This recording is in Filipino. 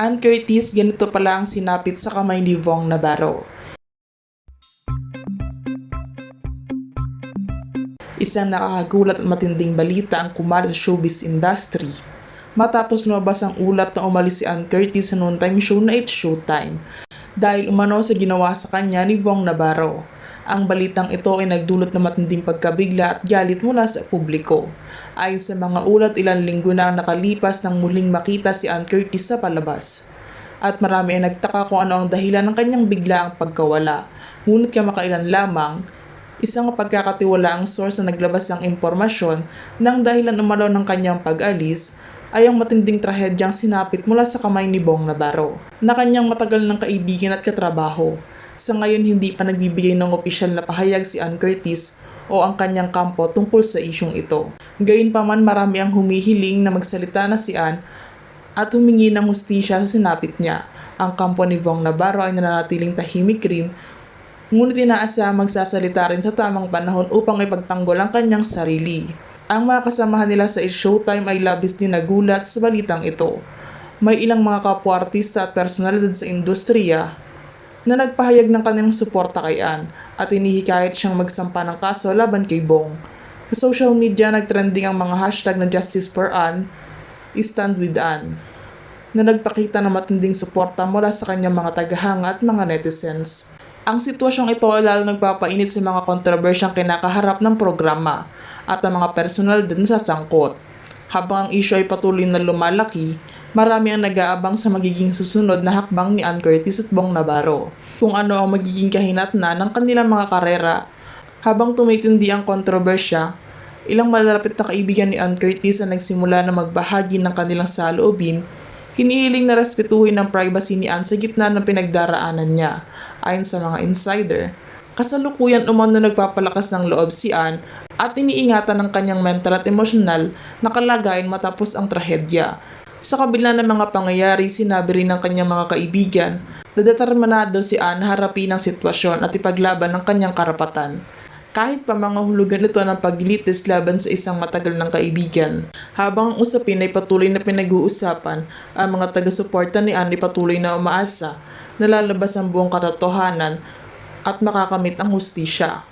Ann Curtis, ganito pala ang sinapit sa kamay ni Vong Navarro. Isang nakakagulat at matinding balita ang kumalat sa showbiz industry. Matapos lumabas ang ulat na umalis si Ann Curtis sa noontime show na It's Showtime dahil umano sa ginawa sa kanya ni Vong Navarro. Ang balitang ito ay nagdulot ng matinding pagkabigla at galit mula sa publiko. Ayon sa mga ulat, ilang linggo na ang nakalipas nang muling makita si Ann Curtis sa palabas. At marami ay nagtaka kung ano ang dahilan ng kanyang biglaang pagkawala. Ngunit kamakailan lamang, isang pagkakatiwalaang source na naglabas ng impormasyon ng dahilan umalaw ng kanyang pag-alis ay ang matinding trahedyang sinapit mula sa kamay ni Bong Navarro na kanyang matagal ng kaibigan at katrabaho. Sa ngayon hindi pa nagbibigay ng opisyal na pahayag si Ann Curtis o ang kanyang kampo tungkol sa isyong ito. Gayunpaman marami ang humihiling na magsalita na si Ann at humingi ng hustisya sa sinapit niya. Ang kampo ni Bong Navarro ay nananatiling tahimik rin ngunit inaasa magsasalita rin sa tamang panahon upang ipagtanggol ang kanyang sarili. Ang mga kasamahan nila sa Showtime ay labis din nagulat sa balitang ito. May ilang mga kapwa-artista at personalidad sa industriya na nagpahayag ng kanilang suporta kay Ann at inihikayat siyang magsampa ng kaso laban kay Bong. Sa social media, nagtrending ang mga hashtag na Justice for Ann, Stand with Ann, na nagpakita ng matinding suporta mula sa kanyang mga tagahanga at mga netizens. Ang sitwasyong ito ay lalo nagpapainit sa mga kontrobersyang kinakaharap ng programa at ang mga personal din sa sangkot. Habang ang issue ay patuloy na lumalaki, marami ang nag-aabang sa magiging susunod na hakbang ni Ann Curtis at Bong Navarro. Kung ano ang magiging kahinatna ng kanilang mga karera. Habang tumitindi ang kontrobersya, ilang malalapit na kaibigan ni Ann Curtis ang nagsimula na magbahagi ng kanilang saloobin Hinihiling na respetuhin ang privacy ni Ann sa gitna ng pinagdaraanan niya. Ayon sa mga insider, kasalukuyan umano nagpapalakas ng loob si Ann at iniingatan ng kanyang mental at emosyonal na kalagayan matapos ang trahedya. Sa kabila ng mga pangyayari, sinabi rin ng kanyang mga kaibigan na determinado si Ann harapin ang sitwasyon at ipaglaban ng kanyang karapatan kahit pa mga hulugan ito ng paglilitis laban sa isang matagal ng kaibigan. Habang ang usapin ay patuloy na pinag-uusapan, ang mga taga-suporta ni Ann ay patuloy na umaasa na lalabas ang buong katotohanan at makakamit ang hustisya.